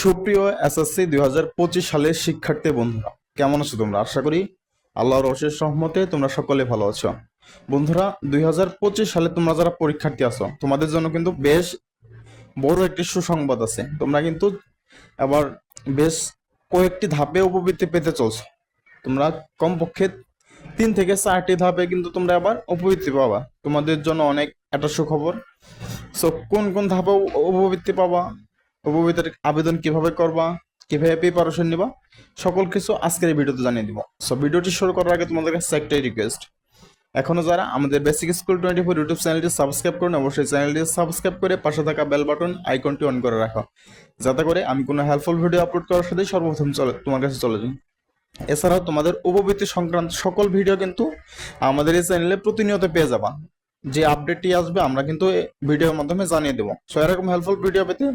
সুপ্রিয় এসএসসি দুই হাজার পঁচিশ সালের শিক্ষার্থী বন্ধুরা, কেমন আছো তোমরা? আশা করি আল্লাহর অশেষ রহমতে তোমরা সকলে ভালো আছো। বন্ধুরা, দুই হাজার পঁচিশ সালে তোমরা যারা পরীক্ষার্থী আছো, তোমাদের জন্য কিন্তু বেশ বড় একটি সুসংবাদ আছে। তোমরা কিন্তু আবার বেশ কয়েকটি ধাপে উপবৃত্তি পেতে চলছো। তোমরা কমপক্ষে তিন থেকে চারটি ধাপে কিন্তু তোমরা আবার উপবৃত্তি পাবা। তোমাদের জন্য অনেক একটা সুখবর। সো কোন কোন ধাপে উপবৃত্তি পাবা? উপবৃত্তির আবেদন কীভাবে করবা, কীভাবে প্রিপারেশন নিবা, সকল কিছু আজকের ভিডিওতে জানিয়ে দিব। সো ভিডিওটি শুরু করার আগে তোমাদের কাছে একটাই রিকোয়েস্ট এখনও যারা আমাদের basic school twenty four YouTube চ্যানেলটি সাবস্ক্রাইব করুন, অবশ্যই চ্যানেলটি সাবস্ক্রাইব করে পাশে থাকা বেল বাটন আইকনটি অন করে রাখো। যাতে করে আমি কোনো হেল্পফুল ভিডিও আপলোড করার সাথে সর্বপ্রথম চলে, তোমার কাছে চলে যাই। এছাড়াও তোমাদের উপবৃত্তি সংক্রান্ত সকল ভিডিও কিন্তু আমাদের এই চ্যানেলে প্রতিনিয়ত পেয়ে যাবা। যে আপডেটটি আসবে, আমরা কিন্তু ভিডিওর মাধ্যমে জানিয়ে দেবো। সো এরকম হেল্পফুল ভিডিও পেতে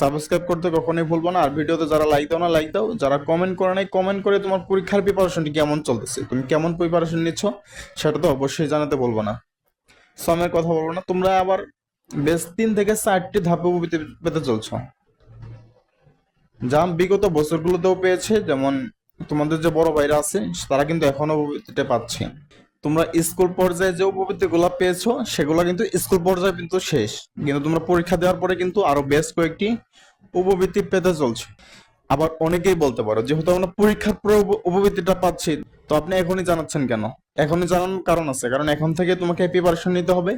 সাবস্ক্রাইব করতে কখনোই ভুলবো না। আর ভিডিওতে যারা লাইক দাও না লাইক দাও। যারা কমেন্ট করে নাই কমেন্ট করে তোমার পরীক্ষার প্রিপারেশনটি কেমন চলতেছে? তুমি কেমন প্রিপারেশন নিচ্ছ, সেটা তো অবশ্যই জানাতে বলব না। সো আমি কথা বলব না। তোমরা আবার বেশ তিন থেকে চারটি ধাপে পেতে চলছো। যা বিগত বছরগুলোতেও পেয়েছে, যেমন তোমাদের যে বড় ভাইরা আছে, তারা কিন্তু এখনও পাচ্ছে। তোমরা স্কুল পর্যায়ে যে উপবৃত্তিগুলো পেয়েছ, সেগুলো কিন্তু স্কুল পর্যায়ে কিন্তু শেষ। কিন্তু তোমরা পরীক্ষা দেওয়ার পরে কিন্তু আরও বেশ কয়েকটি উপবৃত্তি পেতে চলছে। আবার অনেকেই বলতে পারো, যেহেতু আমরা পরীক্ষার পরে উপবৃত্তিটা পাচ্ছি, তো আপনি এখনই জানাচ্ছেন কেন? এখনই জানানোর কারণ আছে, কারণ এখন থেকে তোমাকে প্রিপারেশন নিতে হবে।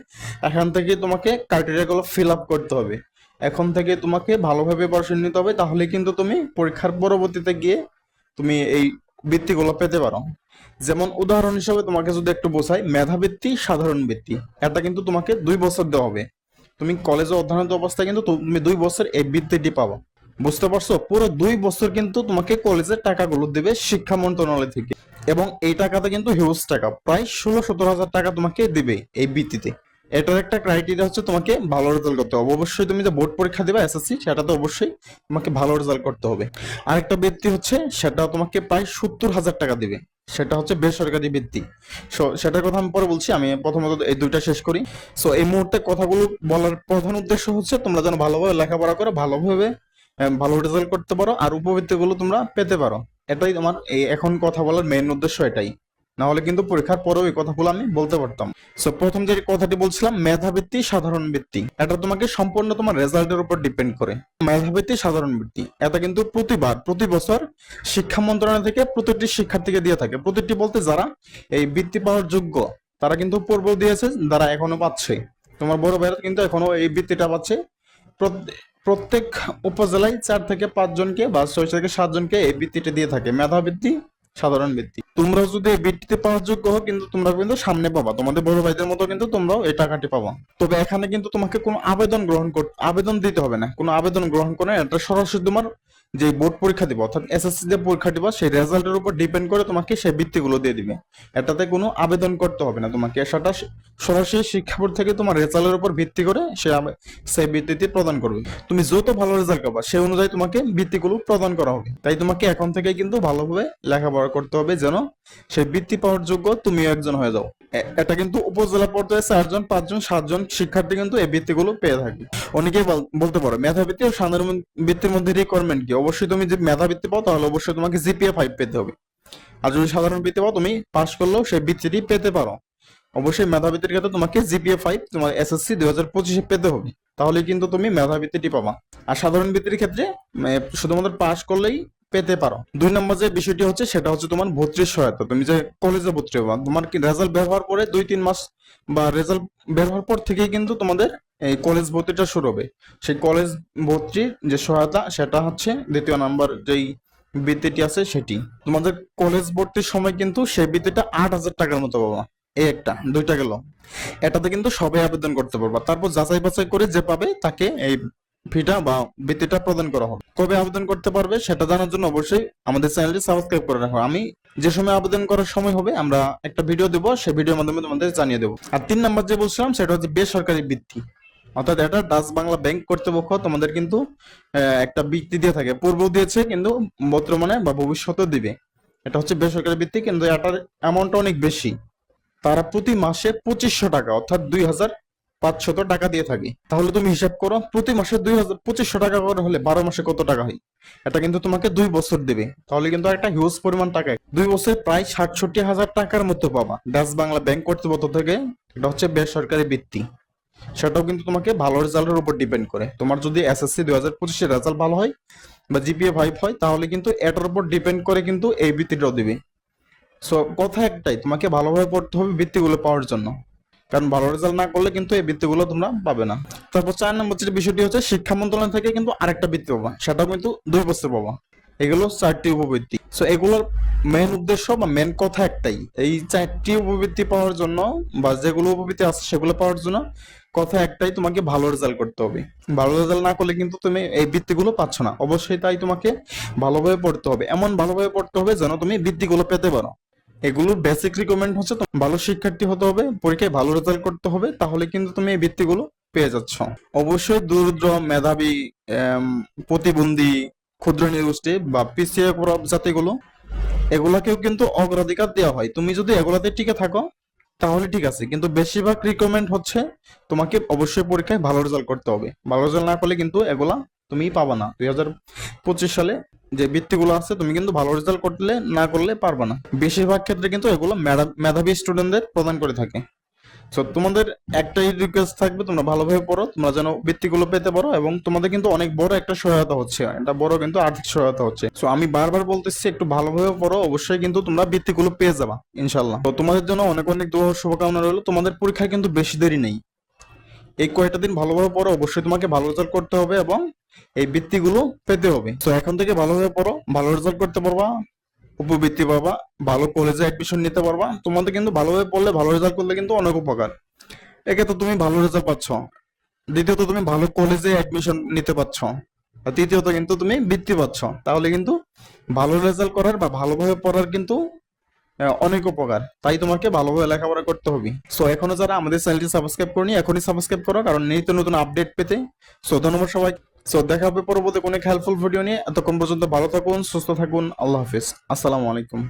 এখন থেকে তোমাকে ক্রাইটেরিয়া গুলো ফিল আপ করতে হবে। এখন থেকে তোমাকে ভালোভাবে প্রিপারেশন নিতে হবে, তাহলে কিন্তু তুমি পরীক্ষার পরবর্তীতে গিয়ে তুমি এই বৃত্তিগুলো পেতে পারো। যেমন উদাহরণ হিসেবে তোমাকে যদি একটু বোঝাই, মেধাবৃত্তি, সাধারণ বৃত্তি। এটা কিন্তু তোমাকে দুই বছর দেওয়া হবে। তুমি কলেজে অধ্যয়নরত অবস্থায় কিন্তু তুমি দুই বছর এই বৃত্তিটি পাবো। বুঝতে পারছ? পুরো দুই বছর কিন্তু তোমাকে কলেজের টাকাগুলো দেবে শিক্ষা মন্ত্রণালয় থেকে। এবং এই টাকাতে কিন্তু হিউজ টাকা, প্রায় ষোলো সতেরো হাজার টাকা তোমাকে দিবে এই বৃত্তিতে। এটার একটা ক্রাইটেরিয়া হচ্ছে তোমাকে ভালো রেজাল্ট করতে হবে। অবশ্যই তুমি যে বোর্ড পরীক্ষা দিবে এসএসসি সেটা তো অবশ্যই তোমাকে ভালো রেজাল্ট করতে হবে। আরেকটা বৃত্তি হচ্ছে সেটা তোমাকে প্রায় সত্তর হাজার টাকা দিবে। সেটা হচ্ছে বেসরকারি বৃত্তি। সো সেটার কথা আমি পরে বলছি, আমি প্রথমত এই দুইটা শেষ করি। সো এই মুহূর্তে কথাগুলো বলার প্রধান উদ্দেশ্য হচ্ছে, তোমরা যেন ভালোভাবে লেখাপড়া করে, ভালোভাবে ভালো রেজাল্ট করতে পারো, আর উপবৃত্তিগুলো তোমরা পেতে পারো। এটাই তোমার এখন কথা বলার মেইন উদ্দেশ্য এটাই। না হলে কিন্তু পরীক্ষার পরেও এই কথাগুলো আমি বলতে পারতাম। সো প্রথম যে কথাটি বলছিলাম, মেধাবৃত্তি, সাধারণ বৃত্তি। এটা তোমাকে সম্পূর্ণ তোমার রেজাল্টের উপর ডিপেন্ড করে। মেধাবৃত্তি, সাধারণ বৃত্তি। এটা কিন্তু প্রতিবার, প্রতি বছর শিক্ষা মন্ত্রণালয় থেকে প্রতিটি শিক্ষার্থীকে দিয়ে থাকে। প্রতিটি বলতে যারা এই বৃত্তি পাওয়ার যোগ্য, তারা কিন্তু পূর্ব দিয়েছে, যারা এখনও পাচ্ছে। তোমার বড় ভাইরা কিন্তু এখনও এই বৃত্তিটা পাচ্ছে। প্রত্যে- প্রত্যেক উপজেলায় চার থেকে পাঁচ জনকে বা ছয় থেকে সাত জনকে এই বৃত্তিটা দিয়ে থাকে। মেধাবৃত্তি সাধারণ বৃত্তি তোমরা যদি এই বৃত্তিতে পাওয়ার যোগ্য হও, কিন্তু তোমরা কিন্তু সামনে পাবা। তোমাদের বড় ভাইদের মতো কিন্তু তোমরাও এই টাকাটি পাবা। তবে এখানে কিন্তু তোমাকে কোনো আবেদন গ্রহণ করতে আবেদন দিতে হবে না। কোনো আবেদন গ্রহণ করে এটা সরাসরি তোমার যে বোর্ড পরীক্ষা দিবা, অর্থাৎ এসএসসি যে পরীক্ষা দিবা, সেই রেজাল্টের উপর ডিপেন্ড করে তোমাকে সেই বৃত্তিগুলো দিয়ে দিবে। এটাতে কোনো আবেদন করতে হবে না তোমাকে। সেটা সরাসরি শিক্ষা বোর্ড থেকে তোমার রেজাল্টের উপর ভিত্তি করে সে সেই বৃত্তিটি প্রদান করবে। তুমি যত ভালো রেজাল্ট পাবা সেই অনুযায়ী তোমাকে বৃত্তিগুলো প্রদান করা হবে। তাই তোমাকে এখন থেকে কিন্তু ভালোভাবে লেখাপড়া করতে হবে যেন সেই বৃত্তি পাওয়ার যোগ্য তুমিও একজন হয়ে যাও। এটা কিন্তু উপজেলা পর্যায়ে চারজন, পাঁচজন, সাতজন শিক্ষার্থী কিন্তু এই বৃত্তিগুলো পেয়ে থাকে অনেকেই বল- বলতে পারো, মেধাবৃত্তি ও সাধারণ বৃত্তির মধ্যে রিকোয়ারমেন্ট কি? অবশ্যই তুমি যদি মেধাবৃত্তি পাও তাহলে অবশ্যই তোমাকে জিপিএ ফাইভ পেতে হবে। আর যদি সাধারণ বৃত্তি পাও তুমি পাশ করলেও সেই বৃত্তিটি পেতে পারো। অবশ্যই মেধাবৃত্তির ক্ষেত্রে তোমাকে জিপিএ ফাইভ তোমার এসএসসি দুই হাজার পঁচিশে পেতে হবে। তাহলে কিন্তু তুমি মেধাবৃত্তিটি পাবা। আর সাধারণ বৃত্তির ক্ষেত্রে শুধুমাত্র পাশ করলেই পেতে পারো। দুই নম্বর যে বিষয়টি হচ্ছে, সেটা হচ্ছে তোমার ভর্তির সহায়তা। তুমি যে কলেজে ভর্তি হবা, তোমার কি রেজাল্ট বের হওয়ার পরে দুই, তিন মাস বা রেজাল্ট বের হওয়ার পর থেকেই কিন্তু তোমাদের এই কলেজ ভর্তিটা শুরু হবে। সেই কলেজ ভর্তির যে সহায়তা, সেটা হচ্ছে দ্বিতীয় নাম্বার যেই বৃত্তিটি আছে, সেটি। তোমাদের কলেজ ভর্তির সময় কিন্তু সেই বৃত্তিটা আট হাজার টাকার মতো পাবা। এই একটা, দুইটা গেল। এটাতে কিন্তু সবাই আবেদন করতে পারবা। তারপর যাচাই বাছাই করে যে পাবে, তাকে এই ফিটা বা বৃত্তিটা প্রদান করা হবে। কবে আবেদন করতে পারবে সেটা জানার জন্য অবশ্যই আমাদের চ্যানেলটি সাবস্ক্রাইব করে রাখো। আমি যে সময় আবেদন করার সময় হবে, আমরা একটা ভিডিও দেবো, সেই ভিডিওর মাধ্যমে তোমাদের জানিয়ে দেবো। আর তিন নাম্বার যে বলছিলাম, সেটা হচ্ছে বেসরকারি বৃত্তি। অর্থাৎ এটা ডাচ বাংলা ব্যাংক কর্তৃপক্ষ তোমাদের কিন্তু একটা বৃত্তি দিয়ে থাকে। পূর্ব দিয়েছে, কিন্তু বর্তমানে বা ভবিষ্যতেও দিবে। এটা হচ্ছে বেসরকারি বৃত্তি, কিন্তু এটার অ্যামাউন্টটা অনেক বেশি। তারা প্রতি মাসে পঁচিশশো টাকা, অর্থাৎ দুই হাজার পাঁচশত টাকা দিয়ে থাকি। তাহলে তুমি হিসাব করো, প্রতি মাসে দুই হাজার, পঁচিশশো টাকা করে হলে বারো মাসে কত টাকা হয়? এটা কিন্তু তোমাকে দুই বছর দেবে। তাহলে কিন্তু একটা হিউজ পরিমাণ টাকা। দুই বছরে প্রায় ষাটষট্টি হাজার টাকার মতো পাবা। ডাচ বাংলা ব্যাংক কর্তৃপক্ষ থেকে এটা হচ্ছে বেসরকারি বৃত্তি। সেটাও কিন্তু তোমাকে ভালো রেজাল্টের উপর ডিপেন্ড করে। তোমার যদি এসএসসি দুই হাজার পঁচিশের রেজাল্ট ভালো হয় বা জিপিএ ফাইভ হয়, তাহলে কিন্তু এটার উপর ডিপেন্ড করে কিন্তু এই বৃত্তিটাও দিবে। সো কথা একটাই, তোমাকে ভালোভাবে পড়তে হবে বৃত্তিগুলো পাওয়ার জন্য। কারণ ভালো রেজাল্ট না করলে কিন্তু এই বৃত্তিগুলো তোমরা পাবে না। তারপর চার নম্বর যেটা বিষয়টি হচ্ছে, শিক্ষা মন্ত্রণালয় থেকে কিন্তু আরেকটা বৃত্তি পাবা, সেটাও কিন্তু দুই বছর পাবা। এগুলো চারটি উপবৃত্তি। সো এগুলোর মেন উদ্দেশ্য বা মেন কথা একটাই, এই চারটি উপবৃত্তি পাওয়ার জন্য বা যেগুলো উপবৃত্তি আছে সেগুলো পাওয়ার জন্য কথা একটাই, তোমাকে ভালো রেজাল্ট করতে হবে। ভালো রেজাল্ট না করলে কিন্তু তুমি এই বৃত্তিগুলো পাচ্ছ না। অবশ্যই তাই তোমাকে ভালোভাবে পড়তে হবে। এমন ভালোভাবে পড়তে হবে যেন তুমি বৃত্তিগুলো পেতে পারো। এগুলোর বেসিক রিকমেন্ড হচ্ছে ভালো শিক্ষার্থী হতে হবে, পরীক্ষায় ভালো রেজাল্ট করতে হবে, তাহলে কিন্তু তুমি এই বৃত্তিগুলো পেয়ে যাচ্ছ। অবশ্যই দরিদ্র মেধাবী প্রতিবন্ধী, ক্ষুদ্র নিগোষ্ঠী বা পিছিয়ে পড়া জাতিগুলো, এগুলাকেও কিন্তু অগ্রাধিকার দেওয়া হয়। তুমি যদি এগুলাতে টিকে থাকো, তাহলে ঠিক আছে। কিন্তু বেশিরভাগ রিকমেন্ড হচ্ছে তোমাকে অবশ্যই পরীক্ষায় ভালো রেজাল্ট করতে হবে। ভালো রেজাল্ট না করলে কিন্তু এগুলা তুমি পাবা না। দুই হাজার পঁচিশ সালে যে বৃত্তিগুলো আছে, তুমি কিন্তু ভালো রেজাল্ট করলে, না করলে পারবা না। বেশিরভাগ ক্ষেত্রে কিন্তু এগুলো মেধাবী স্টুডেন্টদের প্রদান করে থাকে। সো তোমাদের একটাই রিকোয়েস্ট থাকবে, তোমরা ভালোভাবে পড়ো, তোমরা যেন বৃত্তিগুলো পেতে পারো এবং তোমাদের কিন্তু অনেক বড় একটা সহায়তা হচ্ছে। এটা বড় কিন্তু আর্থিক সহায়তা হচ্ছে। সো আমি বারবার বলতেছি, একটু ভালোভাবে পড়ো, অবশ্যই কিন্তু তোমরা বৃত্তিগুলো পেয়ে যাবা ইনশাল্লাহ তো তোমাদের জন্য অনেক অনেক শুভকামনা রইল। তোমাদের পরীক্ষায় কিন্তু বেশি দেরি নেই। এই কয়েকটা দিন ভালোভাবে পড়ো অবশ্যই তোমাকে ভালো রেজাল্ট করতে হবে এবং এই বৃত্তিগুলো পেতে হবে। তো এখন থেকে ভালোভাবে পড়ো ভালো রেজাল্ট করতে পারবা, উপবৃত্তি পাবা, ভালো কলেজে অ্যাডমিশন নিতে পারবা। তোমাদের কিন্তু ভালোভাবে পড়লে ভালো রেজাল্ট করলে কিন্তু অনেক উপকার। একে তো তুমি ভালো রেজাল্ট পাচ্ছ। দ্বিতীয়ত তুমি ভালো কলেজে অ্যাডমিশন নিতে পারছ। তৃতীয়ত কিন্তু তুমি বৃত্তি পাচ্ছ। তাহলে কিন্তু ভালো রেজাল্ট করার বা ভালোভাবে পড়ার কিন্তু অনেক উপকার। তাই তোমাকে ভালোভাবে লেখাপড়া করতে হবে। সো এখনও যারা আমাদের চ্যানেলটি সাবস্ক্রাইব করনি, এখনই সাবস্ক্রাইব করো, কারণ নিত্য নতুন আপডেট পেতে। সো ধন্যবাদ সবাই সো দেখা হবে পরবর্তী কোনো হেল্পফুল ভিডিও নিয়ে। এতক্ষণ পর্যন্ত ভালো থাকুন, সুস্থ থাকুন। আল্লাহ হাফিজ। আসসালামু আলাইকুম।